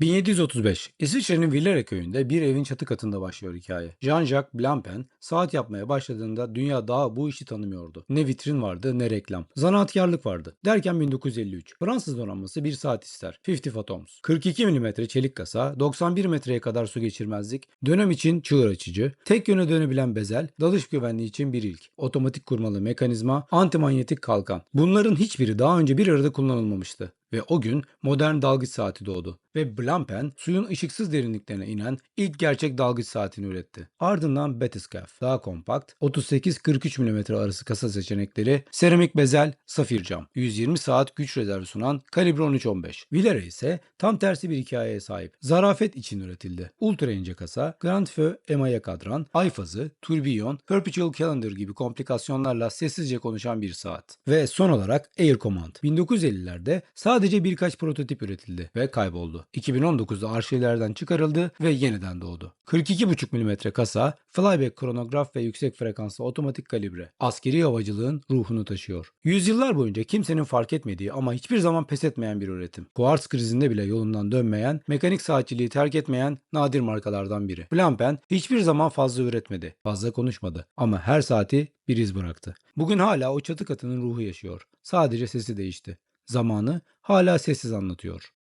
1735. İsviçre'nin Villere köyünde bir evin çatı katında başlıyor hikaye. Jean-Jacques Blancpain saat yapmaya başladığında dünya daha bu işi tanımıyordu. Ne vitrin vardı ne reklam. Zanaatkarlık vardı. Derken 1953. Fransız donanması bir saat ister. 50 Fathoms. 42 mm çelik kasa, 91 metreye kadar su geçirmezlik, dönem için çığır açıcı, tek yöne dönebilen bezel, dalış güvenliği için bir ilk, otomatik kurmalı mekanizma, antimanyetik kalkan. Bunların hiçbiri daha önce bir arada kullanılmamıştı. Ve o gün modern dalgıç saati doğdu ve Blancpain suyun ışıksız derinliklerine inen ilk gerçek dalgıç saatini üretti. Ardından Bathyscaphe daha kompakt 38-43 mm arası kasa seçenekleri, seramik bezel, safir cam, 120 saat güç rezervi sunan kalibre 13-15. Villere ise tam tersi bir hikayeye sahip. Zarafet için üretildi. Ultra ince kasa, Grand Feu emaye kadran, ay fazı, turbiyon, perpetual calendar gibi komplikasyonlarla sessizce konuşan bir saat. Ve son olarak Air Command. 1950'lerde sadece birkaç prototip üretildi ve kayboldu. 2019'da arşivlerden çıkarıldı ve yeniden doğdu. 42,5 mm kasa, flyback kronograf ve yüksek frekanslı otomatik kalibre. Askeri havacılığın ruhunu taşıyor. Yüzyıllar boyunca kimsenin fark etmediği ama hiçbir zaman pes etmeyen bir üretim. Kuartz krizinde bile yolundan dönmeyen, mekanik saatçiliği terk etmeyen nadir markalardan biri. Blancpain hiçbir zaman fazla üretmedi, fazla konuşmadı ama her saati bir iz bıraktı. Bugün hala o çatı katının ruhu yaşıyor. Sadece sesi değişti. Zamanı hala sessiz anlatıyor.